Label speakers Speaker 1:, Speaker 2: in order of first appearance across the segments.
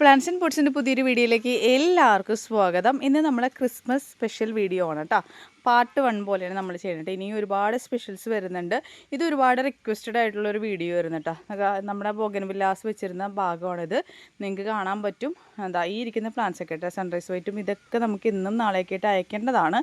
Speaker 1: plans and ഫുഡ്സിൻ്റെ പുതിയൊരു വീഡിയോയിലേക്ക് എല്ലാവർക്കും സ്വാഗതം ഇന്ന് നമ്മളെ ക്രിസ്മസ് സ്പെഷ്യൽ വീഡിയോ ആണ് കേട്ടോ പാർട്ട് വൺ പോലെയാണ് നമ്മൾ ചെയ്യുന്നത് ഇനിയും ഒരുപാട് സ്പെഷ്യൽസ് വരുന്നുണ്ട് ഇത് ഒരുപാട് റിക്വസ്റ്റഡ് ആയിട്ടുള്ള ഒരു വീഡിയോ വരുന്നു കേട്ടോ നമ്മുടെ ബോഗൻവില്ലാസ് വെച്ചിരുന്ന ഭാഗമാണിത് നിങ്ങൾക്ക് കാണാൻ പറ്റും എന്താ ഈ ഇരിക്കുന്ന പ്ലാൻസ് ഒക്കെ കേട്ടോ സൺറൈസ് വൈറ്റും ഇതൊക്കെ നമുക്ക് ഇന്നും നാളേക്കായിട്ട് അയക്കേണ്ടതാണ്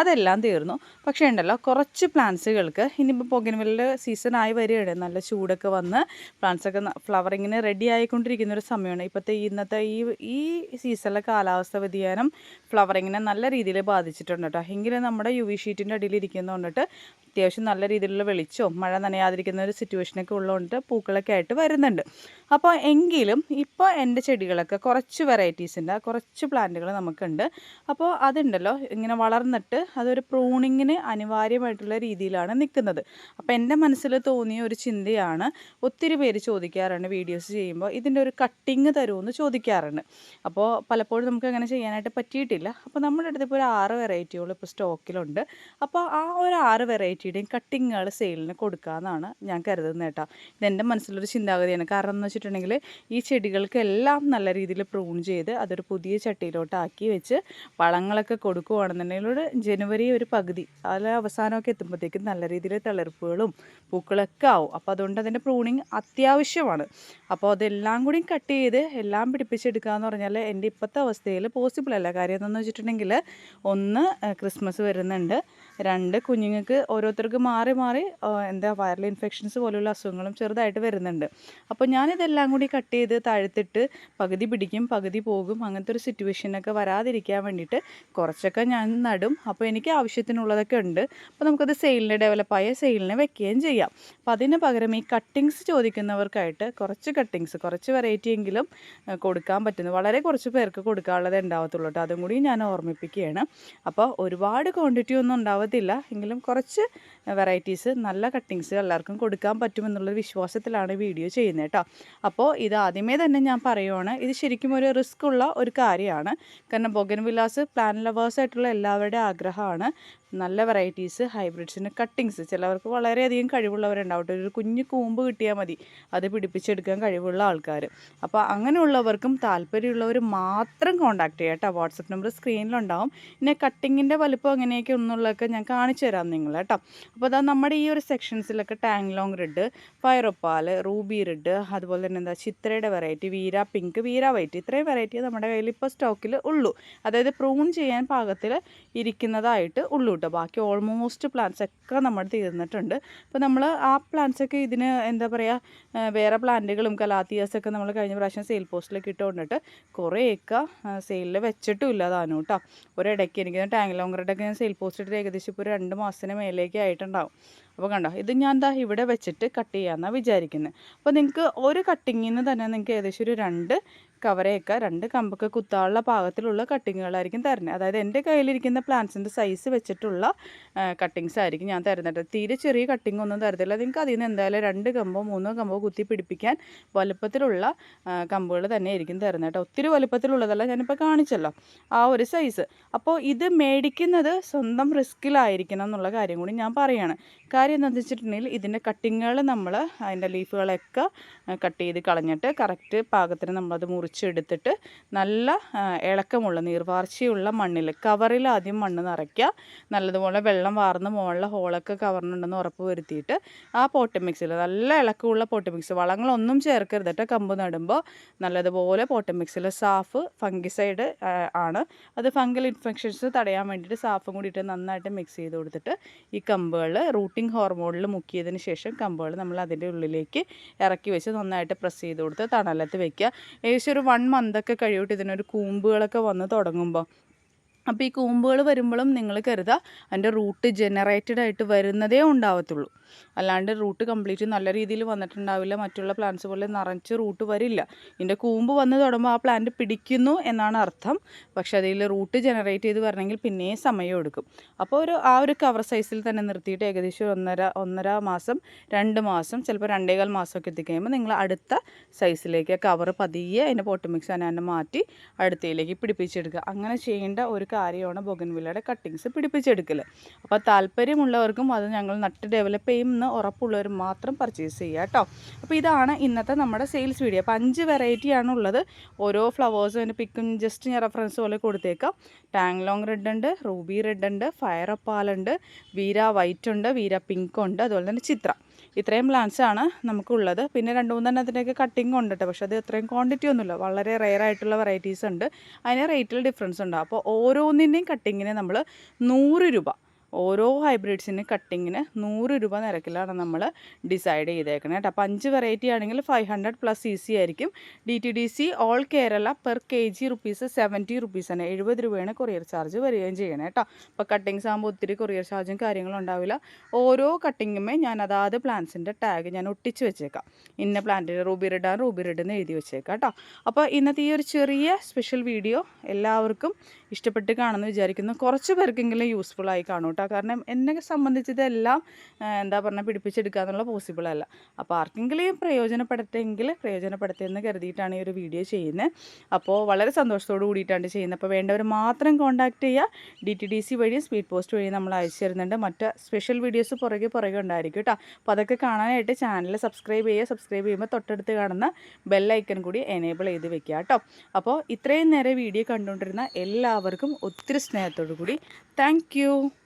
Speaker 1: അതെല്ലാം തീർന്നു പക്ഷേ ഉണ്ടല്ലോ കുറച്ച് പ്ലാന്റ്സുകൾക്ക് ഇനിയിപ്പോൾ ബോഗൻവില്ല സീസൺ ആയി വരികയാണ് നല്ല ചൂടൊക്കെ വന്ന് പ്ലാന്റ്സൊക്കെ ഫ്ലവറിങ്ങിന് റെഡി ആയിക്കൊണ്ടിരിക്കുന്ന ഒരു സമയമാണ് ഇപ്പോഴത്തെ ഇന്നത്തെ ഈ ഈ സീസണിലെ കാലാവസ്ഥ വ്യതിയാനം ഫ്ലവറിങ്ങിനെ നല്ല രീതിയിൽ ബാധിച്ചിട്ടുണ്ട് കേട്ടോ എങ്കിലും നമ്മുടെ യു വി ഷീറ്റിൻ്റെ അടിയിൽ ഇരിക്കുന്നതുകൊണ്ടിട്ട് അത്യാവശ്യം നല്ല രീതിയിലുള്ള വെളിച്ചവും മഴ നനയാതിരിക്കുന്ന ഒരു സിറ്റുവേഷനൊക്കെ ഉള്ളതുകൊണ്ട് പൂക്കളൊക്കെ ആയിട്ട് വരുന്നുണ്ട് അപ്പോൾ എങ്കിലും ഇപ്പോൾ എൻ്റെ ചെടികളൊക്കെ കുറച്ച് വെറൈറ്റീസിൻ്റെ കുറച്ച് പ്ലാന്റുകൾ നമുക്കുണ്ട് അപ്പോൾ അതുണ്ടല്ലോ ഇങ്ങനെ വളർന്നിട്ട് അതൊരു പ്രൂണിങ്ങിന് അനിവാര്യമായിട്ടുള്ള രീതിയിലാണ് നിൽക്കുന്നത് അപ്പോൾ എൻ്റെ മനസ്സിൽ തോന്നിയ ഒരു ചിന്തയാണ് ഒത്തിരി പേര് ചോദിക്കാറുണ്ട് വീഡിയോസ് ചെയ്യുമ്പോൾ ഇതിൻ്റെ ഒരു കട്ടിങ് തരുമെന്ന് ചോദിക്കാറുണ്ട് അപ്പോൾ പലപ്പോഴും നമുക്ക് അങ്ങനെ ചെയ്യാനായിട്ട് പറ്റിയിട്ടില്ല അപ്പോൾ നമ്മുടെ അടുത്ത് ഇപ്പോൾ ഒരു ആറ് വെറൈറ്റികൾ ഇപ്പോൾ സ്റ്റോക്കിൽ ഉണ്ട് അപ്പോൾ ആ ഒരു ആറ് വെറൈറ്റിയുടെയും കട്ടിങ്ങുകൾ സെയിലിന് കൊടുക്കാമെന്നാണ് ഞാൻ കരുതുന്നത് കേട്ടോ ഇതെൻ്റെ മനസ്സിലൊരു ചിന്താഗതിയാണ് കാരണം എന്ന് വെച്ചിട്ടുണ്ടെങ്കിൽ ഈ ചെടികൾക്ക് എല്ലാം നല്ല രീതിയിൽ പ്രൂൺ ചെയ്ത് അതൊരു പുതിയ ചട്ടിയിലോട്ട് ആക്കി വെച്ച് വളങ്ങളൊക്കെ കൊടുക്കുകയാണെന്നുണ്ടെങ്കിൽ ഒരു ജനുവരി ഒരു പകുതി അതിൽ അവസാനമൊക്കെ എത്തുമ്പോഴത്തേക്കും നല്ല രീതിയിൽ തളിർപ്പുകളും പൂക്കളൊക്കെ ആവും അപ്പോൾ അതുകൊണ്ട് അതിൻ്റെ പ്രൂണിങ് അത്യാവശ്യമാണ് അപ്പോൾ അതെല്ലാം കൂടി കട്ട് ചെയ്ത് എല്ലാം പിടിപ്പിച്ചെടുക്കുക എന്ന് പറഞ്ഞാൽ എൻ്റെ ഇപ്പോഴത്തെ അവസ്ഥയിൽ പോസിബിൾ അല്ല കാര്യം എന്താണെന്ന് വെച്ചിട്ടുണ്ടെങ്കിൽ ഒന്ന് ക്രിസ്മസ് വരുന്ന വരുന്നുണ്ട് രണ്ട് കുഞ്ഞുങ്ങൾക്ക് ഓരോരുത്തർക്ക് മാറി മാറി എന്താ വൈറൽ ഇൻഫെക്ഷൻസ് പോലുള്ള അസുഖങ്ങളും ചെറുതായിട്ട് വരുന്നുണ്ട് അപ്പോൾ ഞാനിതെല്ലാം കൂടി കട്ട് ചെയ്ത് താഴ്ത്തിട്ട് പകുതി പിടിക്കും പകുതി പോകും അങ്ങനത്തെ ഒരു സിറ്റുവേഷനൊക്കെ വരാതിരിക്കാൻ വേണ്ടിയിട്ട് കുറച്ചൊക്കെ ഞാൻ നടും അപ്പോൾ എനിക്ക് ആവശ്യത്തിനുള്ളതൊക്കെ ഉണ്ട് അപ്പോൾ നമുക്കത് സെയിലിന് ഡെവലപ്പായ സെയിലിന് വെക്കുകയും ചെയ്യാം അപ്പോൾ അതിന് പകരം ഈ കട്ടിങ്സ് ചോദിക്കുന്നവർക്കായിട്ട് കുറച്ച് കട്ടിങ്സ് കുറച്ച് വെറൈറ്റി എങ്കിലും കൊടുക്കാൻ പറ്റുന്നു വളരെ കുറച്ച് പേർക്ക് കൊടുക്കാനുള്ളതേ ഉണ്ടാവത്തുള്ളൂ കേട്ടോ അതും കൂടി ഞാൻ ഓർമ്മിപ്പിക്കുകയാണ് അപ്പോൾ ഒരുപാട് ക്വാണ്ടിറ്റി ഒന്നും ഉണ്ടാവും ആവത്തില്ല എങ്കിലും കുറച്ച് വെറൈറ്റീസ് നല്ല കട്ടിങ്സ് എല്ലാവർക്കും കൊടുക്കാൻ പറ്റുമെന്നുള്ളൊരു വിശ്വാസത്തിലാണ് വീഡിയോ ചെയ്യുന്നത് കേട്ടോ അപ്പോൾ ഇത് ആദ്യമേ തന്നെ ഞാൻ പറയുവാണ് ഇത് ശരിക്കും ഒരു റിസ്ക് ഉള്ള ഒരു കാര്യമാണ് കാരണം ബൊഗൻ വിലാസ് പ്ലാൻ ലവേഴ്സായിട്ടുള്ള എല്ലാവരുടെ ആഗ്രഹമാണ് നല്ല വെറൈറ്റീസ് ഹൈബ്രിഡ്സിന് കട്ടിങ്സ് ചിലവർക്ക് വളരെയധികം കഴിവുള്ളവരുണ്ടാവട്ടെ ഒരു കുഞ്ഞു കൂമ്പ് കിട്ടിയാൽ മതി അത് പിടിപ്പിച്ചെടുക്കാൻ കഴിവുള്ള ആൾക്കാർ അപ്പോൾ അങ്ങനെയുള്ളവർക്കും താല്പര്യമുള്ളവർ മാത്രം കോൺടാക്ട് ചെയ്യാം കേട്ടോ വാട്സപ്പ് നമ്പർ സ്ക്രീനിലുണ്ടാവും പിന്നെ കട്ടിങ്ങിൻ്റെ വലുപ്പം എങ്ങനെയൊക്കെ ഒന്നുള്ളതൊക്കെ ഞാൻ കാണിച്ചു തരാം നിങ്ങൾ കേട്ടോ അപ്പോൾ അതാ നമ്മുടെ ഈ ഒരു സെക്ഷൻസിലൊക്കെ tongue long red ഫയറൊപ്പാൽ ruby red അതുപോലെ തന്നെ എന്താ ചിത്രയുടെ variety Veera pink Veera white ഇത്രയും വെറൈറ്റി നമ്മുടെ കയ്യിൽ ഇപ്പോൾ സ്റ്റോക്കിൽ ഉള്ളൂ അതായത് പ്രൂൺ ചെയ്യാൻ പാകത്തിൽ ഇരിക്കുന്നതായിട്ട് ഉള്ളൂ കേട്ടോ ബാക്കി ഓൾമോസ്റ്റ് പ്ലാന്റ്സ് ഒക്കെ നമ്മൾ തീർന്നിട്ടുണ്ട് അപ്പോൾ നമ്മൾ ആ പ്ലാന്റ്സൊക്കെ ഇതിന് എന്താ പറയുക വേറെ പ്ലാന്റുകളും കലാത്തിയാസൊക്കെ നമ്മൾ കഴിഞ്ഞ പ്രാവശ്യം സെയിൽ പോസ്റ്റിൽ ഇട്ടുകൊണ്ടിട്ട് കുറേയൊക്കെ സെയിലിൽ വെച്ചിട്ടും ഇല്ലാതാണ് കേട്ടോ ഒരിടയ്ക്ക് എനിക്ക് ടാങ്ക് ഒക്കെ ഞാൻ സെയിൽ പോസ്റ്റ് ഇട്ടിട്ട് ഏകദേശം ഏകദേശം ഇപ്പോൾ രണ്ട് മാസത്തിന് മേലേക്ക് ആയിട്ടുണ്ടാവും അപ്പോൾ കണ്ടോ ഇത് ഞാൻ എന്താ ഇവിടെ വെച്ചിട്ട് കട്ട് ചെയ്യാമെന്നാണ് വിചാരിക്കുന്നത് അപ്പോൾ നിങ്ങൾക്ക് ഒരു കട്ടിങ്ങിൽ നിന്ന് തന്നെ നിങ്ങൾക്ക് ഏകദേശം ഒരു രണ്ട് കവറയൊക്കെ രണ്ട് കമ്പൊക്കെ കുത്താനുള്ള പാകത്തിലുള്ള കട്ടിങ്ങുകളായിരിക്കും തരുന്നത് അതായത് എൻ്റെ കയ്യിലിരിക്കുന്ന പ്ലാന്റ്സിൻ്റെ സൈസ് വെച്ചിട്ടുള്ള കട്ടിങ്സ് ആയിരിക്കും ഞാൻ തരുന്നത് തീരെ ചെറിയ കട്ടിങ് ഒന്നും തരത്തില്ല നിങ്ങൾക്ക് അതിൽ നിന്ന് എന്തായാലും രണ്ട് കമ്പോ മൂന്നോ കമ്പോ കുത്തി പിടിപ്പിക്കാൻ വലുപ്പത്തിലുള്ള കമ്പുകൾ തന്നെ ആയിരിക്കും തരുന്നത് കേട്ടോ ഒത്തിരി വലുപ്പത്തിലുള്ളതല്ല ഞാനിപ്പോൾ കാണിച്ചല്ലോ ആ ഒരു സൈസ് അപ്പോൾ ഇത് മേടിക്കുന്നത് സ്വന്തം റിസ്ക്കിലായിരിക്കണം എന്നുള്ള കാര്യം കൂടി ഞാൻ പറയുകയാണ് കാര്യം എന്താണെന്ന് വെച്ചിട്ടുണ്ടെങ്കിൽ ഇതിൻ്റെ കട്ടിങ്ങുകൾ നമ്മൾ അതിൻ്റെ ലീഫുകളൊക്കെ കട്ട് ചെയ്ത് കളഞ്ഞിട്ട് കറക്റ്റ് പാകത്തിന് നമ്മളത് മുറിച്ച് പൊടിച്ചെടുത്തിട്ട് നല്ല ഇളക്കമുള്ള നീർവാർച്ചയുള്ള മണ്ണിൽ കവറിൽ ആദ്യം മണ്ണ് നിറയ്ക്കുക നല്ലതുപോലെ വെള്ളം വാർന്ന് മുകളിലെ ഹോളൊക്കെ കവറിനുണ്ടെന്ന് ഉറപ്പ് വരുത്തിയിട്ട് ആ പോട്ട് മിക്സിൽ നല്ല ഇളക്കമുള്ള പോട്ട് മിക്സ് വളങ്ങളൊന്നും ചേർക്കരുത് കേട്ടോ കമ്പ് നടുമ്പോൾ നല്ലതുപോലെ പോട്ട് മിക്സിൽ സാഫ് ഫംഗിസൈഡ് ആണ് അത് ഫംഗൽ ഇൻഫെക്ഷൻസ് തടയാൻ വേണ്ടിയിട്ട് സാഫും കൂടിയിട്ട് നന്നായിട്ട് മിക്സ് ചെയ്ത് കൊടുത്തിട്ട് ഈ കമ്പുകൾ റൂട്ടിംഗ് ഹോർമോണിൽ മുക്കിയതിന് ശേഷം കമ്പുകൾ നമ്മൾ അതിൻ്റെ ഉള്ളിലേക്ക് ഇറക്കി വെച്ച് നന്നായിട്ട് പ്രസ് ചെയ്ത് കൊടുത്ത് തണലത്ത് വെക്കുക ഏകദേശം ഒരു വൺ മന്തൊക്കെ കഴിയൂട്ട് ഇതിനൊരു കൂമ്പുകളൊക്കെ വന്ന് തുടങ്ങുമ്പോൾ അപ്പോൾ ഈ കൂമ്പുകൾ വരുമ്പോഴും നിങ്ങൾ കരുതുക അതിൻ്റെ റൂട്ട് ജനറേറ്റഡ് ആയിട്ട് വരുന്നതേ ഉണ്ടാവത്തുള്ളൂ അല്ലാണ്ട് റൂട്ട് കംപ്ലീറ്റ് നല്ല രീതിയിൽ വന്നിട്ടുണ്ടാവില്ല മറ്റുള്ള പ്ലാന്റ്സ് പോലെ നിറച്ച് റൂട്ട് വരില്ല ഇതിൻ്റെ കൂമ്പ് വന്ന് തുടങ്ങുമ്പോൾ ആ പ്ലാന്റ് പിടിക്കുന്നു എന്നാണ് അർത്ഥം പക്ഷേ അതിൽ റൂട്ട് ജനറേറ്റ് ചെയ്ത് വരണമെങ്കിൽ പിന്നെയും സമയം എടുക്കും അപ്പോൾ ഒരു ആ ഒരു കവർ സൈസിൽ തന്നെ നിർത്തിയിട്ട് ഏകദേശം ഒന്നര ഒന്നര മാസം രണ്ട് മാസം ചിലപ്പോൾ രണ്ടേകാൽ മാസമൊക്കെ എത്തിക്കഴിയുമ്പോൾ നിങ്ങൾ അടുത്ത സൈസിലേക്ക് കവർ പതിയെ അതിൻ്റെ പോട്ട് മിക്സ് അനാണ്ട് മാറ്റി അടുത്തയിലേക്ക് പിടിപ്പിച്ചെടുക്കുക അങ്ങനെ ചെയ്യേണ്ട ഒരു കാര്യമാണ് ബൊഗൻവില്ലയുടെ കട്ടിങ്സ് പിടിപ്പിച്ചെടുക്കൽ അപ്പോൾ താല്പര്യമുള്ളവർക്കും അത് ഞങ്ങൾ നട്ട് ഡെവലപ്പ് ചെയ്യുമെന്ന് ഉറപ്പുള്ളവർ മാത്രം പർച്ചേസ് ചെയ്യുക കേട്ടോ അപ്പോൾ ഇതാണ് ഇന്നത്തെ നമ്മുടെ സെയിൽസ് വീഡിയോ അപ്പോൾ അഞ്ച് വെറൈറ്റിയാണ് ഉള്ളത് ഓരോ ഫ്ലവേഴ്സും അതിൻ്റെ പിക്കും ജസ്റ്റ് ഞാൻ റെഫറൻസ് പോലെ കൊടുത്തേക്കാം ടാങ് ലോങ് റെഡ് ഉണ്ട് റൂബി റെഡ് ഉണ്ട് ഫയർ അപ്പാലുണ്ട് വീര വൈറ്റ് ഉണ്ട് വീര പിങ്ക് ഉണ്ട് അതുപോലെ തന്നെ ചിത്ര ഇത്രയും ആണ് നമുക്കുള്ളത് പിന്നെ രണ്ട് മൂന്നെണ്ണത്തിൻ്റെയൊക്കെ കട്ടിങ് ഉണ്ട് പക്ഷേ അത് ഇത്രയും ക്വാണ്ടിറ്റി ഒന്നുമില്ല വളരെ റെയർ ആയിട്ടുള്ള വെറൈറ്റീസ് ഉണ്ട് അതിന് റേറ്റിൽ ഡിഫറൻസ് ഉണ്ട് അപ്പോൾ ഓരോന്നിൻ്റെയും കട്ടിങ്ങിന് നമ്മൾ നൂറ് രൂപ ഓരോ ഹൈബ്രിഡ്സിന് കട്ടിങ്ങിന് നൂറ് രൂപ നിരക്കിലാണ് നമ്മൾ ഡിസൈഡ് ചെയ്തേക്കുന്നത് കേട്ടോ അപ്പോൾ അഞ്ച് വെറൈറ്റി ആണെങ്കിൽ five hundred plus C C ആയിരിക്കും D T D C all Kerala per K G rupees seventy തന്നെ എഴുപത് രൂപയാണ് കൊറിയർ ചാർജ് വരികയും ചെയ്യണം കേട്ടോ അപ്പോൾ കട്ടിങ്സ് ആകുമ്പോൾ ഒത്തിരി കൊറിയർ ചാർജും കാര്യങ്ങളും ഉണ്ടാവില്ല ഓരോ കട്ടിങ്ങുമേ ഞാൻ അതാത് പ്ലാന്റ്സിൻ്റെ ടാഗ് ഞാൻ ഒട്ടിച്ച് വെച്ചേക്കാം ഇന്ന പ്ലാന്റിന് റൂബി റെഡ് ആണ് റൂബി റെഡ് എന്ന് എഴുതി വെച്ചേക്കാം കേട്ടോ അപ്പോൾ ഇന്നത്തെ ഈ ഒരു ചെറിയ സ്പെഷ്യൽ വീഡിയോ എല്ലാവർക്കും ഇഷ്ടപ്പെട്ട് കാണുമെന്ന് വിചാരിക്കുന്നു കുറച്ച് പേർക്കെങ്കിലും യൂസ്ഫുൾ ആയി കാണും കേട്ടോ കാരണം എന്നെ സംബന്ധിച്ചതെല്ലാം എന്താ പറഞ്ഞാൽ പിടിപ്പിച്ചെടുക്കുക എന്നുള്ള പോസിബിൾ അല്ല അപ്പോൾ ആർക്കെങ്കിലും പ്രയോജനപ്പെടുത്തെങ്കിൽ പ്രയോജനപ്പെടുത്തേ എന്ന് കരുതിയിട്ടാണ് ഈ ഒരു വീഡിയോ ചെയ്യുന്നത് അപ്പോൾ വളരെ സന്തോഷത്തോടു കൂടിയിട്ടാണ് ചെയ്യുന്നത് അപ്പോൾ വേണ്ടവർ മാത്രം കോൺടാക്റ്റ് ചെയ്യുക ഡി ടി ഡി സി വഴി സ്പീഡ് പോസ്റ്റ് വഴി നമ്മൾ അയച്ചു തരുന്നുണ്ട് മറ്റ് സ്പെഷ്യൽ വീഡിയോസ് പുറകെ പുറകെ ഉണ്ടായിരിക്കും കേട്ടോ അപ്പോൾ അതൊക്കെ കാണാനായിട്ട് ചാനൽ സബ്സ്ക്രൈബ് ചെയ്യുക സബ്സ്ക്രൈബ് ചെയ്യുമ്പോൾ തൊട്ടടുത്ത് കാണുന്ന ബെല്ലൈക്കൺ കൂടി എനേബിൾ ചെയ്ത് വെക്കുക കേട്ടോ അപ്പോൾ ഇത്രയും നേരെ വീഡിയോ കണ്ടുകൊണ്ടിരുന്ന എല്ലാവരും എല്ലാവർക്കും ഒത്തിരി സ്നേഹത്തോടു കൂടി താങ്ക്